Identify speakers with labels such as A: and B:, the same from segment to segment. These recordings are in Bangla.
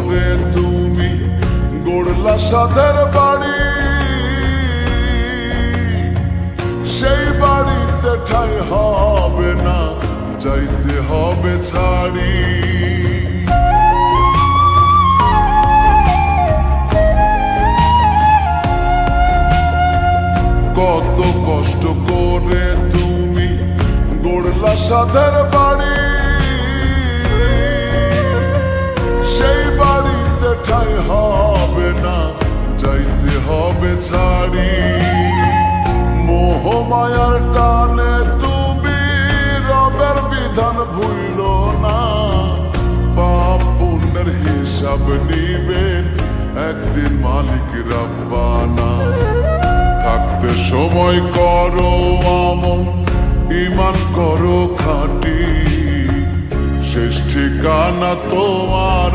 A: করে তুমি গড়লা সাদের বাড়ি। সেই বাড়িতে ঠাই হবে না, যাইতে হবে ছাড়ি। কত কষ্ট করে তুমি গড়লা সাদের বাড়ি। ঠাই হবে না, যাইতে হবে ছাড়ি। মোহ মায়ার টানে তুমি রবের বিধান ভুইল না। পাপ পুণ্যের হিসাব নিবেন একদিন মালিক রাব্বানা। থাকতে সময় করো আমল ইমান করো খাটি। শেষ ঠিকানা তোমার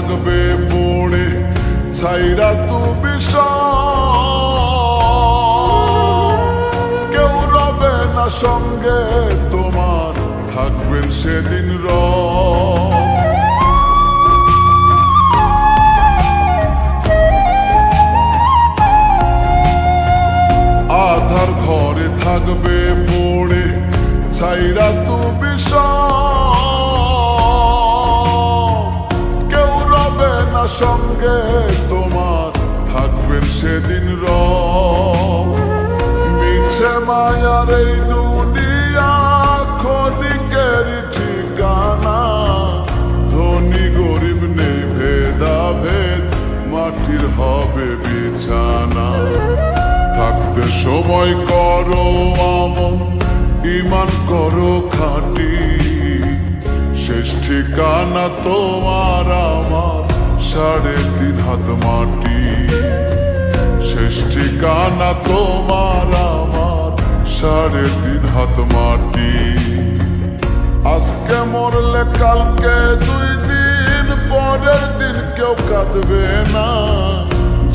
A: থাকবে পড়ে ছাইরা তুমি কেউ রবে না সঙ্গে তোমার থাকবেন সেদিন র সঙ্গে তোমার থাকবেন সেদিন র মিছে মায়ার এই দুনিয়া ক্ষণিকের ঠিকানা। ধনী গরিব নেই ভেদাভেদ, মাটির হবে বিছানা। থাকতে সময় করো আমল ইমান করো খাটি। শেষ ঠিকানা তোমার আমার। সাড়ে তিন হাত মাটি। শেষ ঠিকানা তোমার আমার সাড়ে তিন হাত মাটি। আজকে মরলে, কালকে দুই দিন, পরের দিন কেউ কাঁদবে না।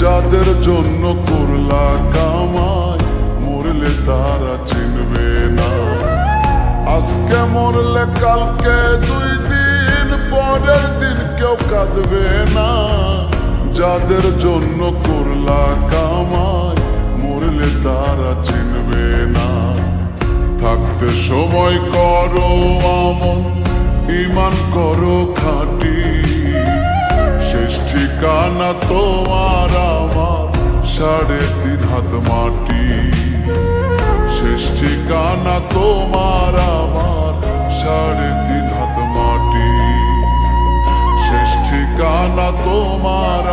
A: যাদের জন্য করলা কামাই, মরলে তারা চিনবে না। আজকে মরলে, কালকে দুই দিন পরের দিন কেউ কাঁদবে না। যাদের জন্য করলা কামাই, মরলে তারা চিনবে না। থাকতে সময় করো আমল ইমান করো খাটি। শেষ ঠিকানা তোমার আমার, সাড়ে তিন হাত মাটি। শেষ ঠিকানা তোমার আমার, সাড়ে তিন মাটি তোমার